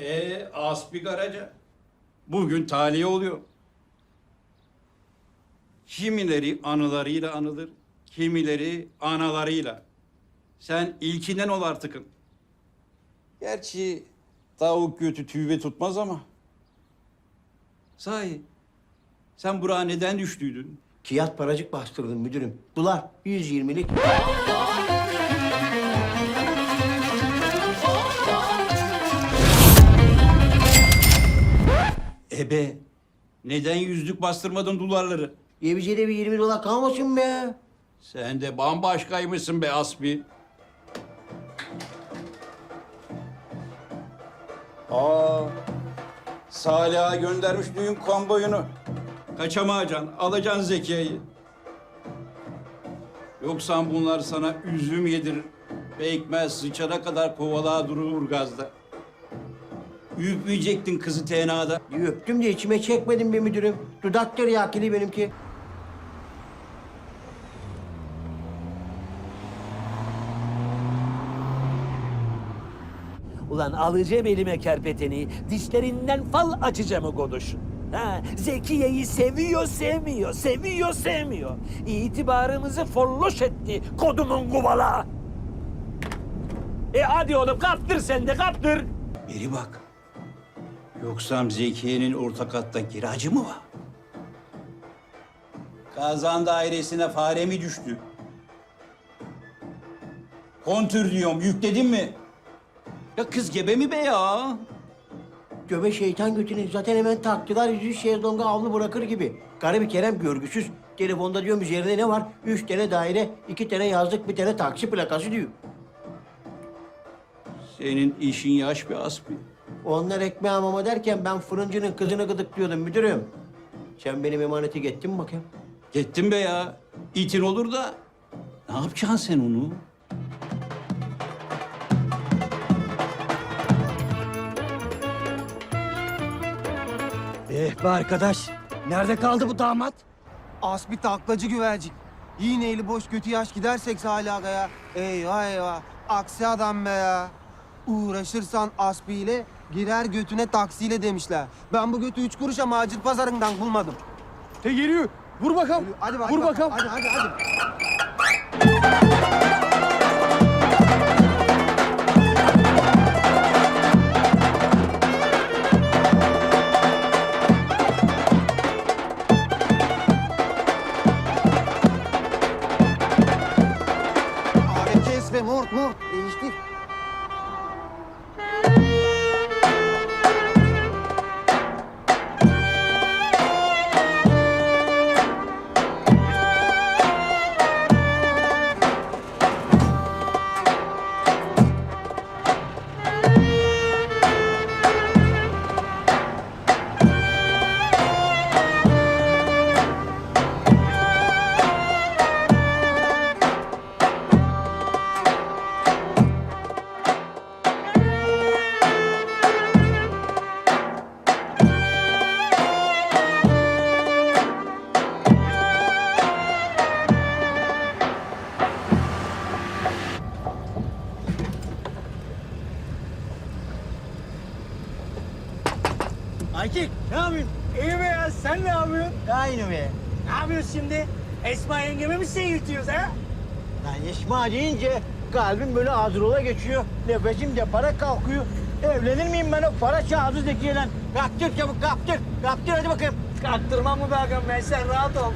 Ee, Aspi Karaca. Bugün taliye oluyor. Kimileri anılarıyla anılır, kimileri analarıyla. Sen ilkinden ol artıkın. Gerçi tavuk götü tüve tutmaz ama. Sahi, sen buraya neden düştüydün? Kiyat paracık bastırdım müdürüm. Dolar 120'lik. Ebe, neden yüzlük bastırmadın dolarları? Yevizede bir 20 dolar kalmasın be. Sen de bambaşkaymışsın be Aspi. Aa, Salih'a göndermiş düğün komboyunu. Kaçamayacaksın, alacaksın Zekiye'yi. Yoksa bunlar sana üzüm yedirir. Pekmez sıçana kadar kovalığa durur gazda. Üpmeyecektin kızı tenada. Öptüm de içime çekmedim be müdürüm. Dudak tiryakili benimki. Ulan alacağım elime kerpeteni, dişlerinden fal açacağım o goduşun. Ha, Zekiye'yi seviyor, sevmiyor, seviyor, sevmiyor. İtibarımızı folloş etti kodumun kuvala. E hadi oğlum kaptır sen de kaptır. Beri bak. Yoksa Zekiye'nin orta katta kiracı mı var? Kazan dairesine fare mi düştü? Kontür diyorum, yükledin mi? Ya kız gebe mi be ya? Göbe şeytan götünü zaten hemen taktılar yüzü şezlonga avlu bırakır gibi. Garibi Kerem görgüsüz. Telefonda diyorum üzerinde ne var? Üç tane daire, iki tane yazlık, bir tane taksi plakası diyor. Senin işin yaş bir aspi. Onlar ekmeğe mama derken ben fırıncının kızını gıdıklıyordum müdürüm. Sen benim emaneti gettin mi bakayım? Gittin be ya. İtin olur da ne yapacaksın sen onu? Eh be arkadaş. Nerede kaldı bu damat? As bir taklacı güvercin. Yine eli boş kötü yaş gidersek Aga ya. Eyvah eyvah. Aksi adam be ya. Uğraşırsan Asbi'yle girer götüne taksiyle demişler. Ben bu götü üç kuruşa macit pazarından bulmadım. Te geliyor. Vur bakalım. Hadi, Vur bakalım. Hadi hadi hadi. Abi kes ve mort mort. Değiştir. Akik ne yapıyorsun? İyi be ya sen ne yapıyorsun? Aynı be. Ne yapıyorsun şimdi? Esma yengemi mi seyirtiyoruz ha? Lan Esma deyince kalbim böyle azrola geçiyor. Nefesim de para kalkıyor. Evlenir miyim ben o para çağızı zekiyle? Kaptır çabuk kaptır. Kaptır hadi bakayım. Kaktırmam mı be ağam ben sen rahat ol.